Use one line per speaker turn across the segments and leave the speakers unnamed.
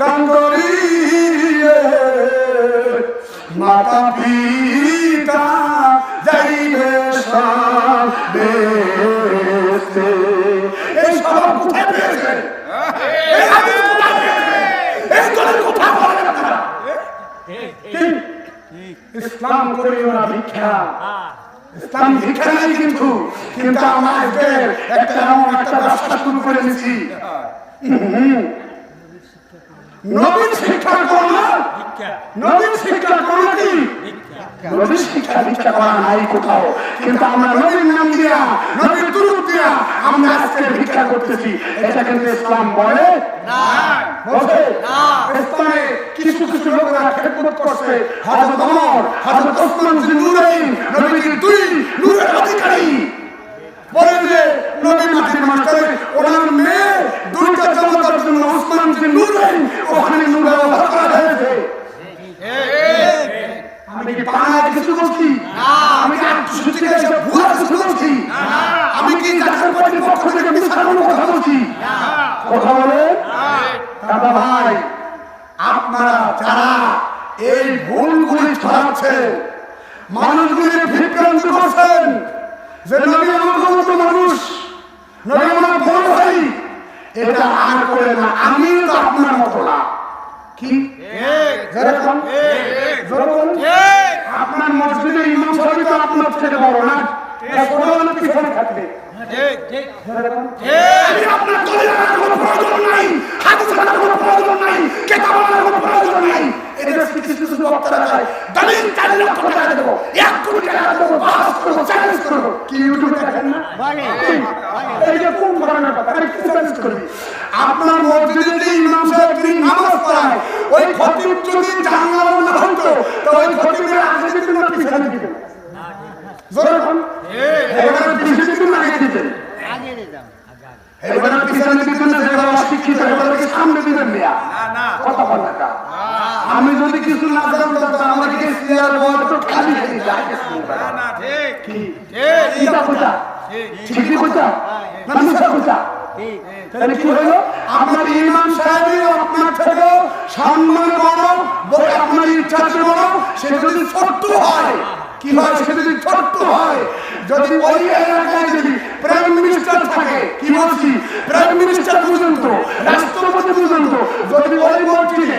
দান করিলে মাতা পিতা যাইবে সন্দেশে এই সব কোথায় পেয়েছে? এই হাদিস কোথায় পেয়েছে? এই দলের কথা বলেন আপনারা? ইসলাম করিও না ভিক্ষা। ইসলাম ভিক্ষা নাই কিন্তু। কিন্তু আমাদের একটা একটা ব্যবসা শুরু করে দিচ্ছি নবীন শিক্ষা করো নবীন শিক্ষা কি? নবীন শিক্ষা দীক্ষা করা নাই কোথাও। কিন্তু আমরা নবীন নাম দিয়া নবীর তুরুপ দিয়া আমরা আজকে ভিক্ষা করতেছি। এটা কিন্তু ইসলাম বলে বলে ইসলামে কিছু কিছু লোকরা খেদমত করছে। হযরত ওমর হযরত ওসমান বিন নুরাইন নবীজির দুই নূরের অধিকারী। বলেন যে নবী মাটির মাস্টারে ওনার মেয়ে দুইটা জমাতার জন্য ওসমান বিন নুরাইন ওখানে নূর ব্যবহার করা হয়েছে আমি কি পাড়ায় কিছু বলছি আমি কি আত্মশুদ্ধি ভুয়া কিছু বলছি আমি কি জাতীয় পার্টির পক্ষ থেকে মিথ্যা কোনো কথা বলছি কথা বলে দাদা ভাই আপনারা যারা এই ভুলগুলি ছড়াচ্ছেন মানুষগুলি বিভ্রান্ত করছেন যে নবী আমার মতো মানুষ নবী আমার বড় ভাই এটা আর করে না আমি তো আপনার মতো না। কি। আপনার মসজিদে ইমাম সাহেব তো আপনার থেকে বড় না। পিছনে থাকবে? আপনার কোনো প্রয়োজন নাই। হাতে কোনো প্রয়োজন নাই কেতাব রাখার কোনো প্রয়োজন নাই এদের কিছু কিছু বক্তারা দলিল চার লক্ষ টাকা দেবো। এক কোটি টাকা দেবো। বাস করব। চ্যালেঞ্জ করব। কি ইউটিউবে দেখেন না? এই কোন ধরনের কথা আরে কি চ্যালেঞ্জ করবি? আপনার মসজিদে যে ইমাম সাহেব তিনি নামাজ পড়ায় ওই খতিব যদি জানালো না হতো তো ওই খতিবের আগে দিতেন না পিছনে দিতেন জোরে বলুন। এবারে পিছনে দিতেন না আগে দিতেন এবারে পিছনে দিতেন না যেগুলো অশিক্ষিত সামনে দিবেন কথা বল না আমি যদি কিছু না জানতাম তো আমাকে সিয়ার বল তো খালি খালি যায় কি? এটা কোথা ঠিকই কোথা না মিথ্যা কোথা তাহলে কি হলো? আপনার ইমাম আপনার থেকে সম্মান বড় বড় আপনার ইচ্ছা বড় সে যদি ছোট্ট হয় কি হয়? সে যদি ছোট্ট হয় যদি ওই এলাকায় যদি প্রাইম মিনিস্টার থাকে কি বলছি? প্রাইম মিনিস্টার পর্যন্ত রাষ্ট্রপতি পর্যন্ত যদি ওই মসজিদে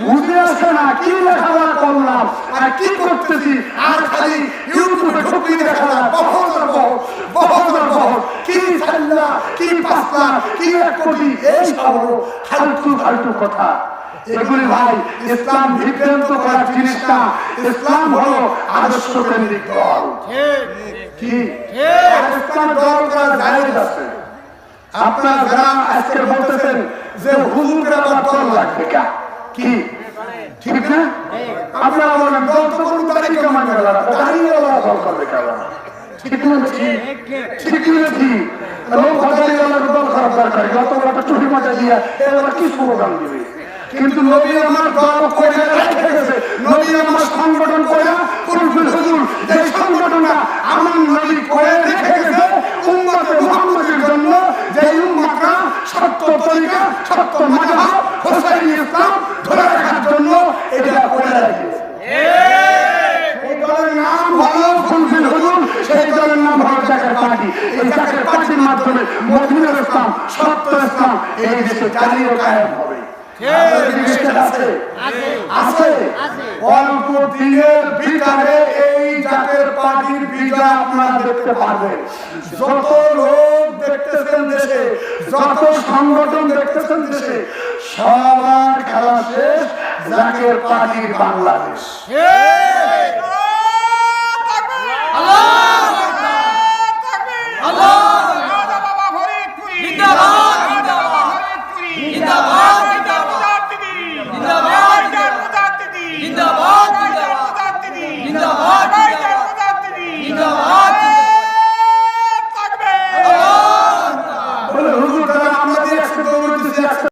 বুঝে আসে না কি লেখাপড়া করলাম? আর কি করতেছি? আর খালি ইউটিউবে ঢুকিয়ে দেখা না। বহুদর বহু বহুদর কি সাল্লা কি পাসলা কি এক কোটি এই সব ফালতু ফালতু কথা। এগুলি ভাই ইসলাম বিভ্রান্ত করার জিনিস না ইসলাম হলো আদর্শ কেন্দ্রিক দল কি? ইসলাম দল করা জায়েজ আছে। আপনারা যারা আজকে বলতেছেন যে হুজুরের আবার দল লাগবে কা? কি? ঠিক না আপনারা বলেন দল তো কোন তারিখে মানে গেল? না দাঁড়িয়ে দল করবে কেন ঠিক না ঠিক ঠিক না ঠিক লোক হাজারি দল খারাপ দরকার যত বড় একটা চুরি দিয়া এবার কি স্লোগান দিবে? কিন্তু নবী আমার দল করে রেখে গেছে। নবী আমার সংগঠন করে পুরুষুল হুজুর যে সংগঠনটা আমার নবী করে রেখে গেছে উম্মতে মুহাম্মদের জন্য যে উম্মতরা সত্য তরিকা সত্য মাযহাব হোসাইনি ইসলাম ধরে রাখার জন্য এটা করে রেখেছে এই দলের নাম হলো ফুলফিল হুজুর সেই দলের নাম হলো জাকের পার্টি এই জাকের পার্টির মাধ্যমে ইসলাম সত্য ইসলাম এই দেশে চালিয়ে কায়েম হবে। আমাদের কি বিশ্বাস আছে আছে অল্প দিনের ভিতরে এই জাতের পার্টির বিজয় আপনারা দেখতে পারবেন। যত লোক দেখতেছেন দেশে যত সংগঠন দেখতেছেন দেশে সবার খেলা শেষ জাকের পার্টির বাংলাদেশ।